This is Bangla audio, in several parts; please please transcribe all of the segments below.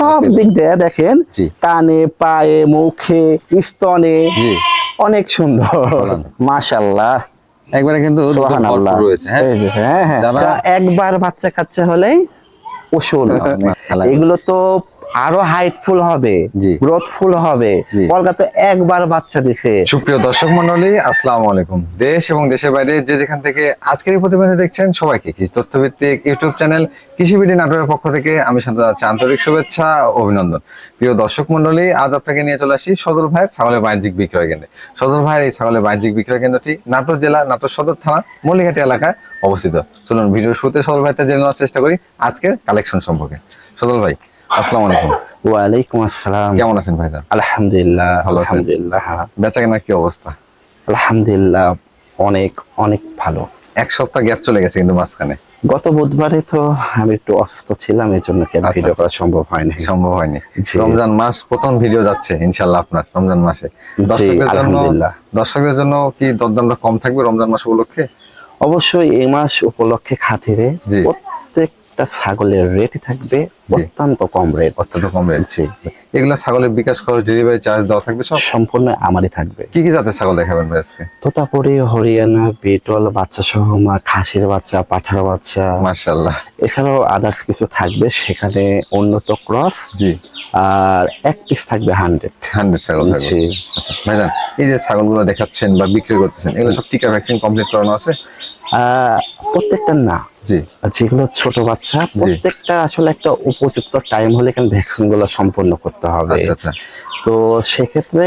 সব দিক দিয়ে দেখেন কানে পায়ে মুখে স্তনে অনেক সুন্দর। মাশাল্লাহ একবারে কিন্তু রয়েছে হ্যাঁ? হ্যাঁ হ্যাঁ। একবার বাচ্চা কাচ্চা হলেই ওষুধ। এগুলো তো আরও হাইটফুল হবে। গ্রোথফুল হবে। কলকাতা একবার বাচ্চা দিছে। সুপ্রিয় দর্শক মন্ডলী আসসালামু আলাইকুম। দেশ এবং দেশের বাইরে যে যেখান থেকে আজকের এই প্রতিবেদন দেখছেন সবাইকে কৃষি তথ্যভিত্তিক ইউটিউব চ্যানেল কৃষি বিডি নাটোরের পক্ষ থেকে আমি শান্ত যাচ্ছি আন্তরিক শুভেচ্ছা অভিনন্দন। প্রিয় দর্শক মন্ডলী আজ আপনাকে নিয়ে চলে আসি সদর ভাইয়ের ছাগলের বাণিজ্যিক বিক্রয় কেন্দ্রে। সদর ভাইয়ের এই ছাগলের বাণিজ্যিক বিক্রয় কেন্দ্রটি নাটোর জেলা নাটোর সদর থানা মল্লিঘাটি এলাকায় অবস্থিত। চলুন ভিডিও শুরুতে সদর ভাইতে জেনে নেওয়ার চেষ্টা করি আজকের কালেকশন সম্পর্কে। সদর ভাই আসসালামু আলাইকুম। ওয়ালাইকুম আসসালাম। কেমন আছেন ভাইজান? আলহামদুলিল্লাহ আলহামদুলিল্লাহ। বেচা কেনার কি অবস্থা? আলহামদুলিল্লাহ অনেক অনেক ভালো। এক সপ্তাহ গ্যাপ চলে গেছে কিন্তু মাঝখানে। গত বুধবারে তো আমি একটু অসুস্থ ছিলাম এই জন্য আচ্ছা, ভিডিও আচ্ছা। করা সম্ভব হয়নি। সম্ভব হয়নি। রমজান মাস প্রথম ভিডিও যাচ্ছে ইনশাল্লাহ আপনার রমজান মাসে। দর্শকদের জন্য। দর্শকদের জন্য কি দরদামটা কম থাকবে রমজান মাস উপলক্ষে? অবশ্যই এই মাস উপলক্ষে খাতিরে জি। প্রত্যেকটা ছাগলের রেটই থাকবে অত্যন্ত কম রেট অত্যন্ত কম রয়েছে এগুলো ছাগলের বিকাশ খরচ ডেলিভারি চার্জ দেওয়া থাকবে সব? সম্পূর্ণ আমারই থাকবে। কি কি জাতের ছাগল দেখাবেন ভাই আজকে? তোতাপুরি হরিয়ানা বিটল বাচ্চা সহ মা খাসির বাচ্চা পাঠার বাচ্চা। মার্শাল্লাহ এছাড়াও আদার্স কিছু থাকবে সেখানে উন্নত ক্রস জি। আর এক পিস থাকবে হান্ড্রেড হান্ড্রেড ছাগল জি। আচ্ছা ভাইজান এই যে ছাগলগুলো দেখাচ্ছেন বা বিক্রি করতেছেন এগুলো সব টিকা ভ্যাকসিন কমপ্লিট করানো আছে? প্রত্যেকটা না। জি। যেগুলো ছোট বাচ্চা প্রত্যেকটা আসলে একটা উপযুক্ত টাইম হলে এখানে ভ্যাকসিনগুলো সম্পূর্ণ করতে হবে। আচ্ছা আচ্ছা। তো সেক্ষেত্রে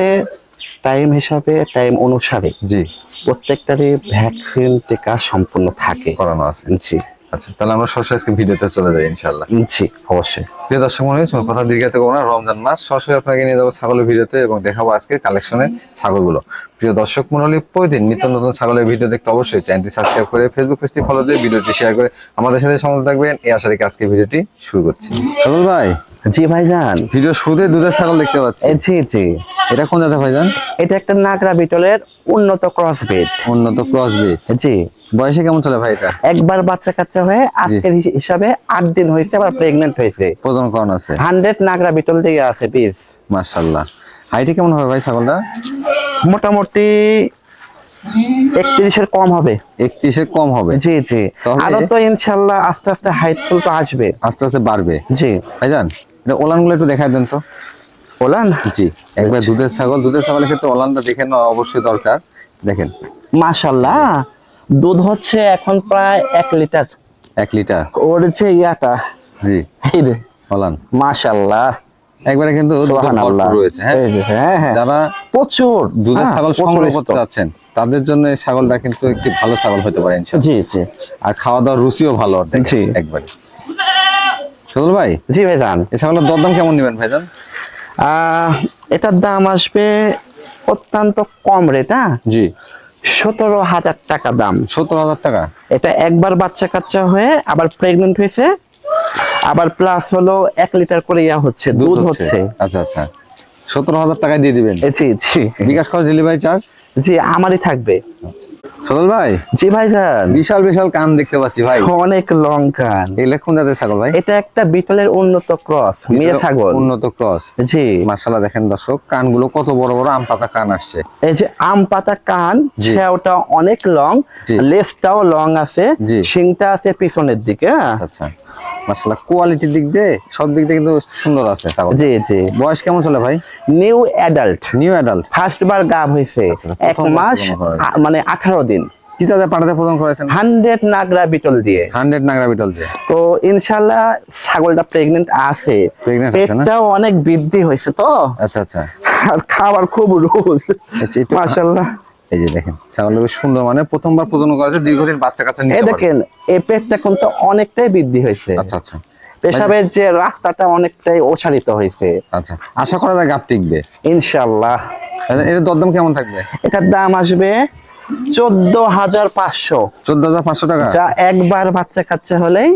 টাইম হিসাবে টাইম অনুসারে জি। প্রত্যেকটারই ভ্যাকসিন টিকা সম্পূর্ণ থাকে। করানো আছে। জি। আচ্ছা তাহলে আমরা সরাসরি আজকে ভিডিওতে চলে যাই ইনশাল্লাহ জি অবশ্যই। প্রিয় দর্শক মনে হচ্ছে কথা দীর্ঘাতে না রমজান মাস। সরাসরি আপনাকে নিয়ে যাব ছাগলের ভিডিওতে এবং দেখাবো আজকের কালেকশনের ছাগলগুলো। প্রিয় দর্শক মন্ডলী প্রতিদিন নিত্য নতুন ছাগলের ভিডিও দেখতে অবশ্যই চ্যানেলটি সাবস্ক্রাইব করে ফেসবুক পেজটি ফলো দিয়ে ভিডিওটি শেয়ার করে আমাদের সাথে সংযুক্ত থাকবেন। এই আশা রেখে আজকে ভিডিওটি শুরু করছি। সজল ভাই জি ভাইজান। ভিডিও শুরুতে দুধের ছাগল দেখতে পাচ্ছি। জি জি। এটা কোন জাতের ভাইজান? এটা একটা নাগরা বিটলের উন্নত ক্রস ব্রিড উন্নত ক্রস বিট জি। বয়সে কেমন চলে ভাই এটা? একবার বাচ্চা কাচ্চা হয়ে আজকের হিসাবে আট দিন হয়েছে আবার প্রেগনেন্ট হয়েছে। প্রজন করণ আছে। হান্ড্রেড নাগরা বিটল দিয়ে আছে পিস মার্শাল্লাহ হাইটে কেমন হবে ভাই ছাগলটা? মোটামুটি একত্রিশের কম হবে। একত্রিশে কম হবে। জি জি। আরও তো ইনশাল্লাহ আস্তে আস্তে হাইটফুল তো আসবে। আস্তে আস্তে বাড়বে। জি। ভাইজান এটা ওলানগুলো একটু দেখায় দেন তো। বলেন জি একবার দুধের ছাগল। দুধের ছাগলের ক্ষেত্রে ওলানটা দেখে নেওয়া অবশ্যই দরকার। দেখেন। মাশাল্লাহ। দুধ হচ্ছে এখন প্রায় এক লিটার। এক লিটার। ওর যে ইয়াটা। জি। এই রে ওলান। মাশাল্লাহ। একবারে কিন্তু রয়েছে হ্যাঁ? হ্যাঁ হ্যাঁ। যারা প্রচুর দুধের হ্যাঁ, ছাগল সংগ্রহ করতে। যাচ্ছেন তাদের জন্য এই ছাগলটা কিন্তু একটি ভালো ছাগল হতে পারে জি জি। আর খাওয়া দাওয়ার রুচিও ভালো জি। একবারে। সদল ভাই? জি ভাইজান। এই ছাগলের দরদাম কেমন নেবেন ভাইজান? এটার দাম আসবে অত্যন্ত কম রেট হ্যাঁ? জি। সতেরো হাজার টাকা দাম। সত্তর হাজার টাকা? এটা একবার বাচ্চা কাচ্চা হয়ে আবার প্রেগনেন্ট হয়েছে আবার প্লাস হলো এক লিটার করে ইয়া হচ্ছে দুধ হচ্ছে। আচ্ছা আচ্ছা। সতেরো হাজার টাকায় দিয়ে দিবেন? জি জি। বিকাশ খরচ ডেলিভারি চার্জ জি আমারই থাকবে। সদল ভাই? জি ভাইজান। বিশাল বিশাল কান দেখতে পাচ্ছি ভাই। অনেক লং কান। এগুলো কোন জাতের ছাগল ভাই? এটা একটা বিটলের উন্নত ক্রস মেয়ে ছাগল। উন্নত ক্রস। জি। মার্শাল্লাহ দেখেন দর্শক কানগুলো কত বড় বড় আম পাতা কান আসছে। এই যে আম পাতা কান জি। সেওটা অনেক লং। লেজটাও লং আছে। শিংটা আছে পিছনের দিকে হ্যাঁ? আচ্ছা আচ্ছা। কোয়ালিটির দিক দিয়ে সব দিক দিয়ে কিন্তু সুন্দর আছে ছাগল। জি জি। বয়স কেমন চলে ভাই? New adult new adult first বার গাব হয়েছে এক আচ্ছা, মাস প্রথম করা হয়েছে। আ- মানে আঠারো দিন। কি তাদের পাঠাতে প্রদান করেছেন? হান্ড্রেড নাগরা বিটল দিয়ে। হান্ড্রেড নাগরা বিটল দিয়ে। তো ইনশাল্লাহ ছাগলটা প্রেগনেন্ট আছে। Pregnant আছে না? পেটটাও অনেক বৃদ্ধি হয়েছে তো। আচ্ছা আচ্ছা। আর খাবার খুব রোজ আচ্ছা, মাশাল্লাহ এই যে দেখেন ছাগলটা বেশ সুন্দর মানে প্রথমবার প্রজনন করেছে দীর্ঘদিন বাচ্চা এই পারবে। দেখেন এই পেটটা কিন্তু অনেকটাই বৃদ্ধি হয়েছে। আচ্ছা আচ্ছা। পেশাবের যে রাস্তাটা অনেকটাই ওছারিত হয়েছে। আচ্ছা আশা করা যায় গাপ টিকবে। ইনশাল্লাহ এর দরদাম কেমন থাকবে? এটার দাম আসবে চোদ্দ হাজার পাঁচশো। চোদ্দ হাজার পাঁচশো টাকা? যা একবার বাচ্চা কাচ্চা হলেই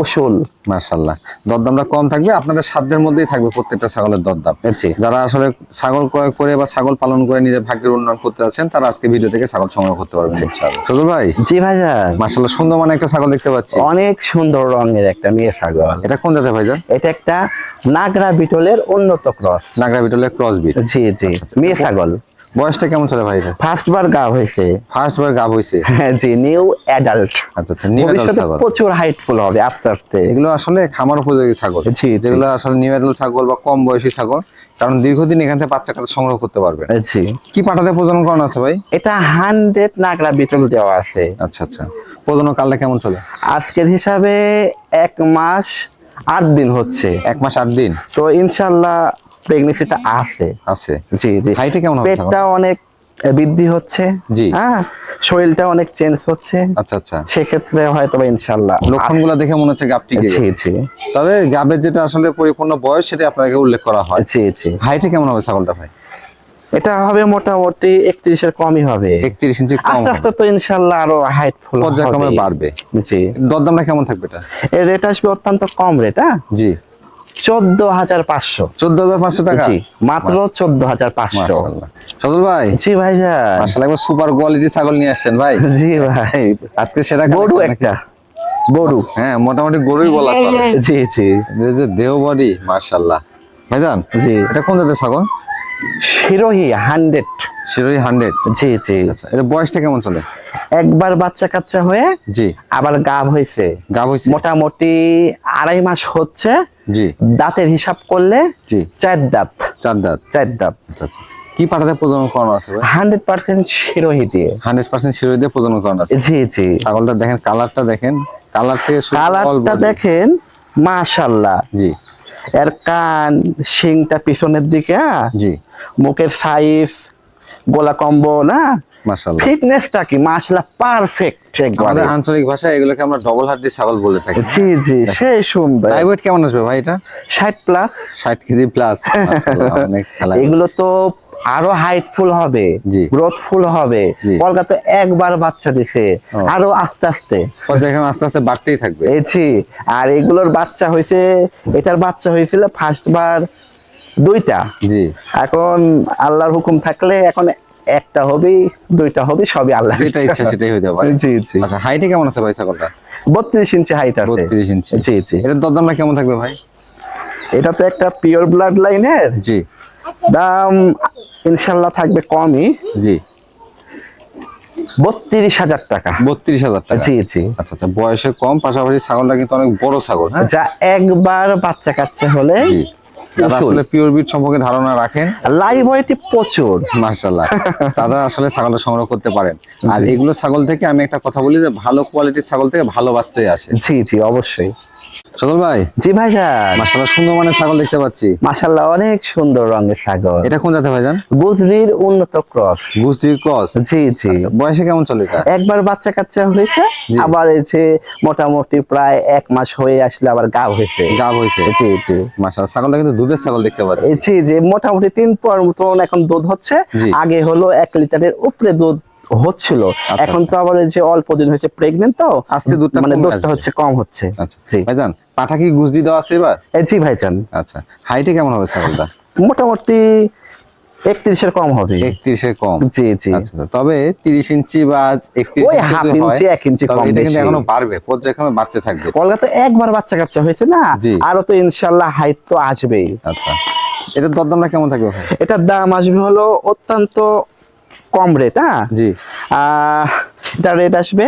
উসুল। মাশাল্লাহ দরদামটা কম থাকবে আপনাদের সাধ্যের মধ্যেই থাকবে প্রত্যেকটা ছাগলের দরদাম। যারা আসলে ছাগল ক্রয় করে বা ছাগল পালন করে নিজের ভাগ্যের উন্নয়ন করতে যাচ্ছেন তারা আজকে ভিডিও থেকে ছাগল সংগ্রহ করতে পারবেন ইনশাআল্লাহ। সজল ভাই? জি ভাইজান। মাশাল্লাহ সুন্দর মানে একটা ছাগল দেখতে পাচ্ছি। অনেক সুন্দর রঙের একটা মেয়ে ছাগল। এটা কোন জাতের ভাইজান? এটা একটা নাগরা বিটলের উন্নত ক্রস। নাগরা বিটলের ক্রস বিট। জি জি। মেয়ে ছাগল। বয়সটা কেমন চলে ভাই? ফার্স্ট বার গা হয়েছে। ফার্স্ট বার গাব হইছে হ্যাঁ, জি নিউ অ্যাডাল্ট আচ্ছা আচ্ছা নিউ ভবিষ্যতে ছাগল। প্রচুর হাইটফুল হবে আস্তে আস্তে। এগুলো আসলে খামার উপযোগী ছাগল। জি। যেগুলো আসলে নিউ এডাল ছাগল বা কম বয়সী ছাগল কারণ দীর্ঘদিন এখান থেকে বাচ্চা কাচ্চা সংগ্রহ করতে পারবে। জি। কি পাঠাতে প্রজনন করানো আছে ভাই? এটা হান্ড্রেড নাগরা বিটল দেওয়া আছে। আচ্ছা আচ্ছা। প্রজনন কালটা কেমন চলে? আজকের হিসাবে এক মাস আট দিন হচ্ছে। এক মাস আট দিন? তো ইনশাল্লাহ আছে। আছে। জি জি। হাইটে কেমন পেটটা অনেক বৃদ্ধি হচ্ছে। জি। হ্যাঁ শরীরটা অনেক চেঞ্জ হচ্ছে। আচ্ছা আচ্ছা। সেক্ষেত্রে হয়তো বা ইনশাল্লাহ লক্ষণগুলো দেখে মনে হচ্ছে গাবটি জি জি। তবে গাবের যেটা আসলে পরিপূর্ণ বয়স সেটা আপনাকে উল্লেখ করা হয়। জি জি। হাইটে কেমন হবে ছাগলটা ভাই? এটা হবে মোটামুটি একত্রিশের কমই হবে। একত্রিশ ইঞ্চি কম আস্তে আস্তে তো ইনশাল্লাহ আরও হাইট ফুল পর্যায়ক্রমে বাড়বে। জি। দরদামটা কেমন থাকবে এটা? এর রেট আসবে অত্যন্ত কম রেট হ্যাঁ? জি। চোদ্দ হাজার পাঁচশো। চোদ্দ হাজার পাঁচশো টাকা? মাত্র চোদ্দ হাজার পাঁচশো। মাশাআল্লাহ। সজল ভাই? জি ভাইজান মাসাল্লাহ একবার সুপার কোয়ালিটি ছাগল নিয়ে আসছেন ভাই। জি ভাই। আজকে সেরা গরু একটা। গরু। হ্যাঁ মোটামুটি গরুই বলা চলে। জি জি। যে দেহ বডি মার্শাল্লাহ ভাইজান জি। এটা কোন জাতের ছাগল? শিরোহী হান্ড্রেড। শিরোই হান্ড্রেড। জি জি। আচ্ছা এটা বয়সটা কেমন চলে? একবার বাচ্চা কাচ্চা হয়ে জি। আবার গাব হয়েছে গাব হইছে। মোটামুটি আড়াই মাস হচ্ছে। জি। দাঁতের হিসাব করলে জি। চার দাঁত। চার দাঁত। চার দাঁত। আচ্ছা আচ্ছা। কি পাঠাতে প্রজনন করানো আছে হান্ড্রেড পার্সেন্ট শিরোহী দিয়ে। হান্ড্রেড পার্সেন্ট শিরোই দিয়ে প্রজনন করানো আছে। জি জি। ছাগলটা দেখেন কালারটা দেখেন। কালার থেকে কালারটা দেখেন মাশাল্লাহ জি। এর কান শিংটা পিছনের দিকে হ্যাঁ? জি। মুখের সাইজ গোলা কম্বো না মাশাল্লাহ ফিটনেসটা কি? মাশাল্লাহ পারফেক্ট একবারে আমাদের আঞ্চলিক ভাষায় এগুলোকে আমরা ডবল হাড্ডি ছাগল বলে থাকি। জি জি সেই সুন্দর। কেমন আসবে ভাই এটা? ষাট প্লাস ষাট কেজি প্লাস অনেক খেলা। এগুলো তো আরও হাইটফুল হবে। গ্রোথফুল হবে। কলকাতা একবার বাচ্চা দিছে আরও আস্তে আস্তে। পর্যায়ক্রমে আস্তে আস্তে বাড়তেই থাকবে। এইছি আর এগুলোর বাচ্চা হয়েছে এটার বাচ্চা হয়েছিল ফার্স্ট বার দুইটা। জি। এখন আল্লাহর হুকুম থাকলে এখন একটা হবে দুইটা হবে সবই আল্লাহ যেটা ইচ্ছা। সেটাই হইতে পারে। জি জি। আচ্ছা হাইটে কেমন আছে ভাই ছাগলটা? বত্রিশ ইঞ্চি হাইট আছে। বত্রিশ ইঞ্চি। জি জি। এটার দরদামটা কেমন থাকবে ভাই? এটা তো একটা পিওর ব্লাড লাইনের জি। দাম ইনশাআল্লাহ থাকবে কমই। জি। বত্রিশ হাজার টাকা। বত্রিশ হাজার টাকা। জি জি। আচ্ছা আচ্ছা বয়সে কম পাশাপাশি ছাগলটা কিন্তু অনেক বড় ছাগল হ্যাঁ? যা একবার বাচ্চা কাচ্চা হলে জি। যারা আসলে পিওর বিট সম্পর্কে ধারণা রাখেন। লাইভ ওয়েটি প্রচুর। তারা আসলে ছাগল সংগ্রহ করতে পারেন। আর এগুলো ছাগল থেকে আমি একটা কথা বলি যে ভালো কোয়ালিটির ছাগল থেকে ভালো বাচ্চাই আসে। জি জি অবশ্যই। ভাই? জি ভাইজান মার্শাল্লাহ সুন্দর মানের ছাগল দেখতে পাচ্ছি। মাশাল্লাহ অনেক সুন্দর রঙের ছাগল। এটা কোন জাতে ভাইজান গুজরির উন্নত ক্রস। গুজরির ক্রস? জি জি। বয়সে কেমন চলে এটা? একবার বাচ্চা কাচ্চা হয়েছে আবার এই যে মোটামুটি প্রায় এক মাস হয়ে আসলে আবার গা হয়েছে। গাব হয়েছে। জি জি। মার্শাল্লাহ ছাগলটা কিন্তু দুধের ছাগল দেখতে পাচ্ছি। জি যে মোটামুটি তিন পর মতন এখন দুধ হচ্ছে। আগে হলো এক লিটারের উপরে দুধ হচ্ছিল। এখন তো আবার যে অল্প দিন হয়েছে প্রেগনেন্ট তো আস্তে দুধটা মানে দুধটা হচ্ছে কম হচ্ছে। আচ্ছা জি। ভাইজান পাঠা কি গুজরি দেওয়া আছে এবার? এই জি ভাইজান। আচ্ছা হাইটে কেমন হবে ছাগলটা? মোটামুটি একত্রিশের কম হবে। কম। জি জি। আচ্ছা আচ্ছা। তবে তিরিশ ইঞ্চি বা একত্রিশ ইঞ্চি এক ইঞ্চি কম কিন্তু এখনও বাড়বে পর্যায়ক্রমে বাড়তে থাকবে। কলকাতা একবার বাচ্চা কাচ্চা হয়েছে না আরও তো ইনশাল্লাহ হাইট তো আসবেই। আচ্ছা এটার দরদামটা কেমন থাকবে এটার দাম আসবে হলো অত্যন্ত কম রেট হ্যাঁ? জি। এটার রেট আসবে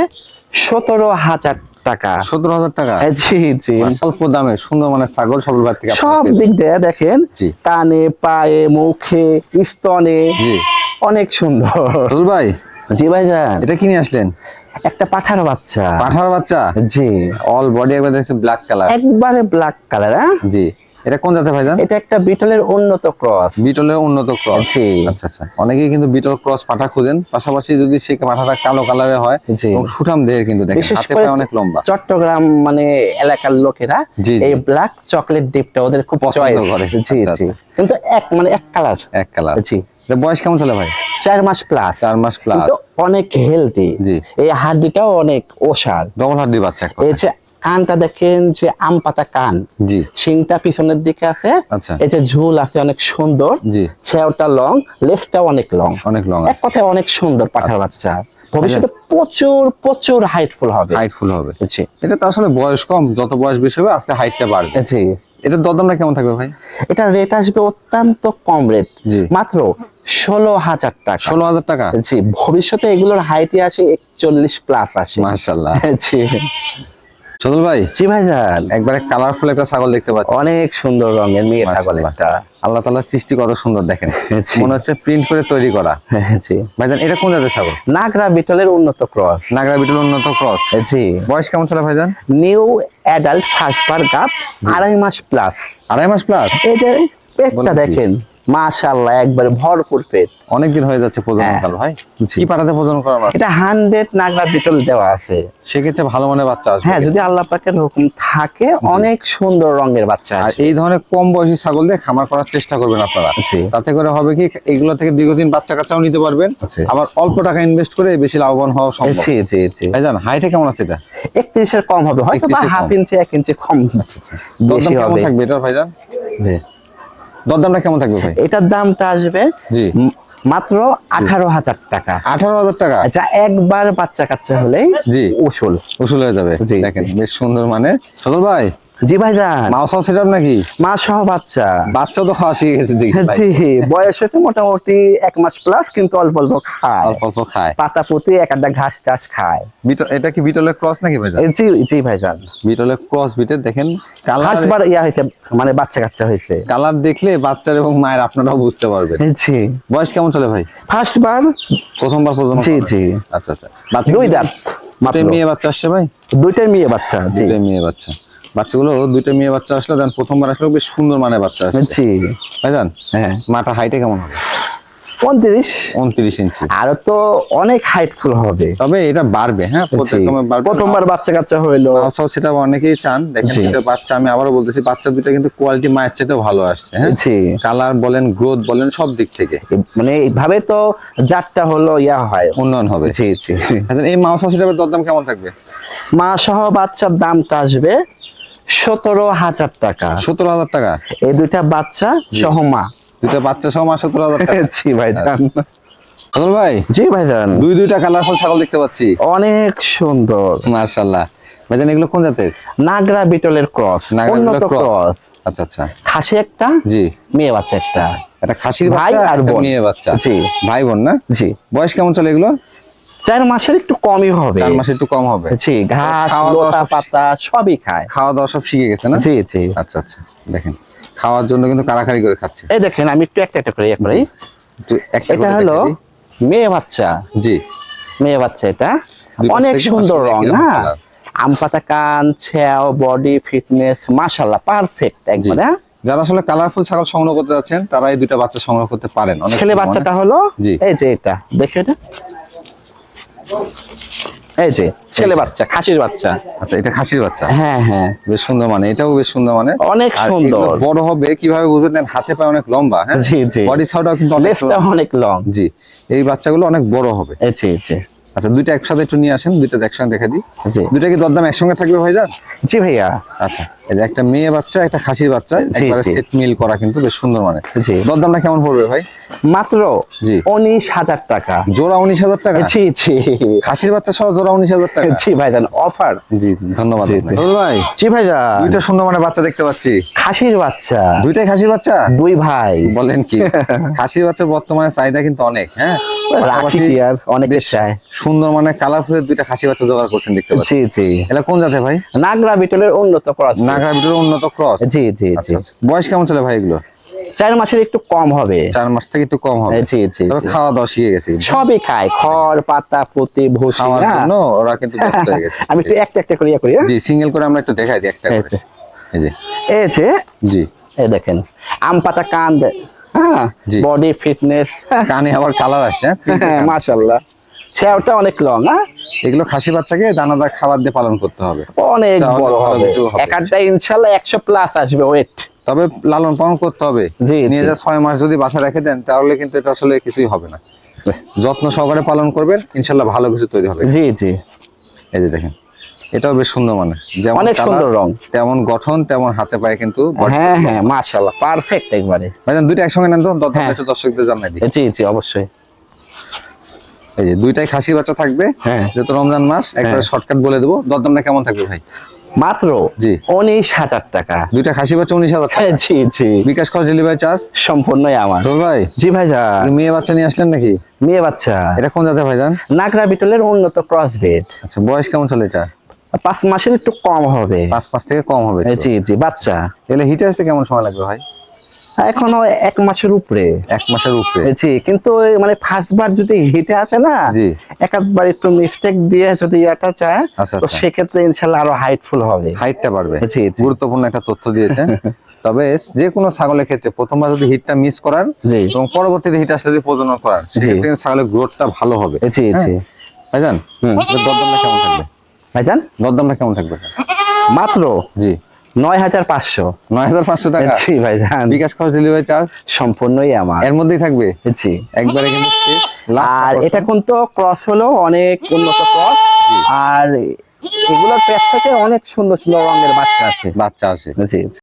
সতেরো হাজার টাকা। সতেরো হাজার টাকা? হ্যাঁ, জি জি। অল্প দামে সুন্দর মানে ছাগল থেকে সব দিক দিয়ে দেখেন। কানে পায়ে মুখে স্তনে জি। অনেক সুন্দর। ভাই? জি ভাইজান। এটা কিনে আসলেন? একটা পাঠার বাচ্চা। পাঠার বাচ্চা? জি। অল বডি একবার দেখছে ব্ল্যাক কালার একবারে ব্ল্যাক কালার হ্যাঁ? জি। এটা কোন জাতের ভাইজান? এটা একটা বিটলের উন্নত ক্রস। বিটলের উন্নত ক্রস। জি। আচ্ছা আচ্ছা। অনেকেই কিন্তু বিটল ক্রস পাঠা খুঁজেন। পাশাপাশি যদি সে পাঠাটা কালো কালারের হয়। এবং সুঠাম দেহের কিন্তু দেখেন হাতে পায়ে অনেক লম্বা। চট্টগ্রাম মানে এলাকার লোকেরা। এই ব্ল্যাক চকলেট ডিপটা ওদের খুব পছন্দ করে। জি আচ্ছা, জি। আচ্ছা। কিন্তু এক মানে এক কালার এক কালার জি। এটা বয়স কেমন চলে ভাই? চার মাস প্লাস চার মাস প্লাস অনেক হেলদি জি। এই হাড্ডিটাও অনেক ওষার। ডবল হাড্ডি বাচ্চা এই যে কানটা দেখেন যে আম পাতা কান। জি। শিংটা পিছনের দিকে আছে। আচ্ছা। এই যে ঝুল আছে অনেক সুন্দর। জি। ছেওটা লং লেফটটাও অনেক লং। অনেক লং এক কথায় অনেক সুন্দর আচ্ছা। পাঠার বাচ্চা ভবিষ্যতে প্রচুর প্রচুর হাইটফুল হবে। হাইটফুল হবে। জি। এটা তো আসলে বয়স কম। যত বয়স বেশি হবে আস্তে হাইটটা বাড়বে। জি। এটা দরদামটা কেমন থাকবে ভাই? এটা রেট আসবে অত্যন্ত কম রেট জি। মাত্র ষোলো হাজার টাকা। ষোলো হাজার টাকা? জি। ভবিষ্যতে এগুলোর হাইটে আসে একচল্লিশ প্লাস আসে। মাশাল্লাহ জি। সদল ভাই? জি ভাইজান একবারে কালারফুল একটা ছাগল দেখতে পাচ্ছি। অনেক সুন্দর রঙের মেয়ে ছাগল। একটা। আল্লাহ তাআলার সৃষ্টি কত সুন্দর দেখেন। মনে হচ্ছে প্রিন্ট করে তৈরি করা। জি। ভাইজান এটা কোন জাতের ছাগল? নাগরা বিটলের উন্নত ক্রস। নাগরা বিটল উন্নত ক্রস। জি। বয়স কেমন চলে ভাইজান? নিউ অ্যাডাল্ট ফার্স্ট বার গাপ আড়াই মাস প্লাস। আড়াই মাস প্লাস? এই যে পেটটা দেখেন। মাশাআল্লাহ একবার ভরপুর পেট। অনেকদিন হয়ে যাচ্ছে প্রজনন হ্যাঁ। কাল ভাই। কি প্রজনন আছে? এটা হান্ড্রেড নাগরা বিটল দেওয়া আছে। সেক্ষেত্রে ভালো মানের বাচ্চা আসবে হ্যাঁ যদি আল্লাহ পাকের হুকুম থাকে অনেক সুন্দর রঙের বাচ্চা আসবে। এই ধরনের কম বয়সী ছাগল দিয়ে খামার করার চেষ্টা করবেন আপনারা। তাতে করে হবে কি এগুলো থেকে দীর্ঘদিন বাচ্চা কাচ্চাও নিতে পারবেন। আবার অল্প টাকা ইনভেস্ট করে বেশি লাভবান হওয়া সম্ভব। জি জি জি। ভাইজান হাইটে কেমন আছে এটা? একত্রিশের কম হবে হয়তো বা হাফ কম। ইঞ্চি এক ইঞ্চি কম দরদাম কেমন হবে। থাকবে এটার ভাইজান? জি। দরদামটা কেমন থাকবে ভাই? এটার দামটা আসবে জি। মাত্র আঠারো হাজার টাকা। আঠারো হাজার টাকা? আচ্ছা একবার বাচ্চা কাচ্চা হলেই জি। উসুল। উসুল হয়ে যাবে। দেখেন বেশ সুন্দর মানে। সদল ভাই জি ভাইজান। মাউসাও সেটআপ নাকি? মা সহ বাচ্চা। বাচ্চা তো খাওয়া শিখে গেছে দেখি জি বয়স হয়েছে মোটামুটি এক মাস প্লাস কিন্তু অল্প অল্প খায়। অল্প অল্প খায়। পাতা পুঁতি এক একটা ঘাস টাস খায়। বিটল এটা কি বিটলের ক্রস নাকি ভাইজান? এ, জি জি ভাইজান। বিটলের ক্রস বিটের দেখেন কালার ইয়া হয়েছে মানে বাচ্চা কাচ্চা হয়েছে কালার দেখলে বাচ্চার এবং মায়ের আপনারাও বুঝতে পারবেন। জি। বয়স কেমন চলে ভাই? ফার্স্ট বার প্রথমবার প্রজনন জি, জি। আচ্ছা আচ্ছা। বাচ্চা দুই দাঁত মেয়ে বাচ্চা আসছে ভাই? দুইটাই মেয়ে বাচ্চা জি। দুইটাই মেয়ে বাচ্চা। বাচ্চাগুলো দুইটা মেয়ে বাচ্চা আসলে দেন প্রথমবার আসলে বেশ সুন্দর মানে বাচ্চা আসছে। জি। ভাইজান হ্যাঁ। মাটা হাইটে কেমন হবে? উনত্রিশ উনত্রিশ ইঞ্চি। আরও তো অনেক হাইটফুল হবে। তবে এটা বাড়বে হ্যাঁ বাড়বে। প্রথমবার বাচ্চা কাচ্চা হইল। সেটা অনেকেই চান। দেখেন এটা বাচ্চা আমি আবারও বলতেছি বাচ্চা দুইটা কিন্তু কোয়ালিটি মায়ের চাইতেও ভালো আসছে হ্যাঁ? জি। কালার বলেন গ্রোথ বলেন সব দিক থেকে। মানে এইভাবে তো জাতটা হলো ইয়া হয়। উন্নয়ন হবে। জি জি। আচ্ছা এই মাউসাও সেটার দরদাম কেমন থাকবে? মা সহ বাচ্চার দামটা আসবে সতেরো হাজার টাকা। সতেরো হাজার টাকা? এই দুইটা বাচ্চা সহ মা। দুইটা বাচ্চা সহ মাস সতেরো হাজার টাকা। জি ভাইজান সদল ভাই জি ভাইজান দুই দুইটা কালারফুল ছাগল দেখতে পাচ্ছি। অনেক সুন্দর। মার্শাল্লাহ ভাইজান এগুলো কোন জাতের? নাগরা বিটলের ক্রস নাগরা উন্নত ক্রস। আচ্ছা আচ্ছা। খাসি একটা জি। মেয়ে বাচ্চা একটা। এটা খাসির ভাই আর আর বোন। মেয়ে বাচ্চা। জি। ভাই বোন না? জি। বয়স কেমন চলে এগুলো চার মাসের একটু কমই হবে। চার মাসে একটু কম হবে। জি ঘাস লতা পাতা সবই খায়। খাওয়া দাওয়া সব শিখে গেছে না? জি জি। আচ্ছা আচ্ছা দেখেন। খাওয়ার জন্য কিন্তু কারাকারি করে খাচ্ছে। এই দেখেন আমি একটু একটা একটা করে ইয়ে করি। একটু একটা এটা হলো মেয়ে বাচ্চা। জি। মেয়ে বাচ্চা এটা। অনেক সুন্দর রং হ্যাঁ আম পাতা কান ছেও বডি ফিটনেস মাশাল্লাহ পারফেক্ট একবার হ্যাঁ? যারা আসলে কালারফুল ছাগল সংগ্রহ করতে যাচ্ছেন তারা এই দুইটা বাচ্চা সংগ্রহ করতে পারেন। ছেলে বাচ্চাটা হলো। এই যে এটা। দেখো এটা। এই যে ছেলে বাচ্চা খাসির বাচ্চা। আচ্ছা এটা খাসির বাচ্চা? হ্যাঁ হ্যাঁ। বেশ সুন্দর মানে এটাও বেশ সুন্দর মানে। অনেক সুন্দর। বড় হবে কীভাবে বুঝবেন? হাতে পায়ে অনেক লম্বা হ্যাঁ? জি, জি। বডি সাউটাও কিন্তু অনেক অনেক লং জি এই বাচ্চাগুলো অনেক বড় হবে। এই জি জি আচ্ছা দুইটা একসাথে একটু নিয়ে আসেন দুইটা একসঙ্গে দেখা দিই। দুইটা কি দরদাম একসঙ্গে থাকবে ভাইজান? জি ভাইয়া। আচ্ছা। একটা মেয়ে বাচ্চা একটা খাসির বাচ্চা একবারে সেট মিল করা কিন্তু বেশ সুন্দর মানে। দরদামটা কেমন পড়বে ভাই? মাত্র উনিশ হাজার টাকা। জোড়া উনিশ হাজার টাকা? জি জি। খাসির বাচ্চা সহ জোড়া উনিশ হাজার টাকা? জি ভাইজান অফার। জি ধন্যবাদ। ভাই জি ভাইজান। দুইটা সুন্দর মানে বাচ্চা দেখতে পাচ্ছি। খাসির বাচ্চা। দুইটাই খাসির বাচ্চা? দুই ভাই। বলেন কি? খাসির বাচ্চা বর্তমানে চাহিদা কিন্তু অনেক হ্যাঁ? অনেকে চায় সুন্দর মানে কালারফুলের দুইটা খাসি বাচ্চা জোগাড় করছেন দেখতে পাচ্ছি। জি। জি এটা কোন জাতে ভাই? নাগরা বিটলের উন্নত ক্রস নাগরা ভিতরে উন্নত ক্রস? জি জি আচ্ছা জি। আচ্ছা। বয়স কেমন চলে ভাই এগুলো? চার মাসের একটু কম হবে। চার মাস থেকে একটু কম হবে। জি জি খাওয়া দাওয়া শিখে গেছে। সবই খায়। খড় পাতা পুঁতি ভুসি না? জন্য ওরা কিন্তু ব্যস্ত হয়ে গেছে। আমি একটু একটা একটা করে ইয়ে করি হ্যাঁ? জি সিঙ্গেল করে আমরা একটু দেখাই দিই একটা করে। এই যে। এই যে জি। এই দেখেন। আম পাতা কান হ্যাঁ? বডি ফিটনেস কানে আবার কালার আসছে হ্যাঁ? এর ছেওটা অনেক লং হ্যাঁ? এগুলো খাসি বাচ্চাকে দানাদার খাবার দিয়ে পালন করতে হবে। অনেক বড় হবে। একটা ইনশাল্লাহ একশো প্লাস আসবে ওয়েট তবে লালন পালন করতে হবে। নিয়ে যা ছয় মাস যদি বাসা রেখে দেন তাহলে কিন্তু এটা আসলে কিছুই হবে না। যত্ন সহকারে পালন করবেন ইনশাল্লাহ ভালো কিছু তৈরি হবে। জি জি। এই যে দেখেন এটাও বেশ সুন্দর মানে। যেমন অনেক সুন্দর রং। তেমন গঠন তেমন হাতে পায়ে কিন্তু হ্যাঁ হ্যাঁ মাশাআল্লাহ পারফেক্ট একবারে। ভাইজান দুইটা একসঙ্গে নেন তো হ্যাঁ। দর্শকদের জানাই দিই। জি জি অবশ্যই। এই যে দুইটাই খাসি বাচ্চা থাকবে। হ্যাঁ। যেহেতু রমজান মাস একবারে হ্যাঁ। শর্টকাট বলে দেবো। দরদামটা কেমন থাকবে ভাই? মাত্র জি। উনিশ হাজার টাকা। দুইটা খাসি বাচ্চা উনিশ হাজার টাকা। হ্যাঁ, জি জি। বিকাশ খরচ ডেলিভারি চার্জ সম্পূর্ণই আমার। তো ভাই জি এই মেয়ে বাচ্চা নিয়ে আসলেন নাকি? মেয়ে বাচ্চা। এটা কোন জাতের ভাইজান নাগরা বিটলের উন্নত ক্রস ব্রিড আচ্ছা বয়স কেমন চলে এটা? পাঁচ মাসের একটু কম হবে। পাঁচ পাঁচ থেকে কম হবে জি জি বাচ্চা। এলে হিটে আসতে কেমন সময় লাগবে ভাই? এখনও এক মাসের উপরে। এক মাসের উপরে। জি কিন্তু মানে ফার্স্ট বার যদি হিটে আসে না জি। একাধবার একটু মিস্টেক দিয়ে যদি এটা চায় আচ্ছা, তো আচ্ছা। সেক্ষেত্রে ইনশাল্লাহ আরও হাইটফুল হবে। হাইটটা বাড়বে। জি। গুরুত্বপূর্ণ একটা তথ্য দিয়েছেন। তবে যে কোনো ছাগলের ক্ষেত্রে প্রথমবার যদি হিটটা মিস করার। এবং পরবর্তীতে হিট আসলে যদি প্রজনন করার সেক্ষেত্রে ছাগলের গ্রোথটা ভালো হবে। জি হ্যাঁ? জি ভাইজান হুম। এটার দরদামটা কেমন থাকবে? ভাইজান? দরদামটা কেমন থাকবে? মাত্র? জি। নয় হাজার পাঁচশো। নয় হাজার পাঁচশো টাকা? জি ভাইজান। বিকাশ খরচ ডেলিভারি চার্জ সম্পূর্ণই আমার। এর মধ্যেই থাকবে? জি। একবারে কিন্তু শেষ আর এটা কোন তো ক্রস হলো অনেক উন্নত ক্রস আর এগুলোর পেট থেকে অনেক সুন্দর সুন্দর রঙের বাচ্চা আছে। বাচ্চা আছে। জি।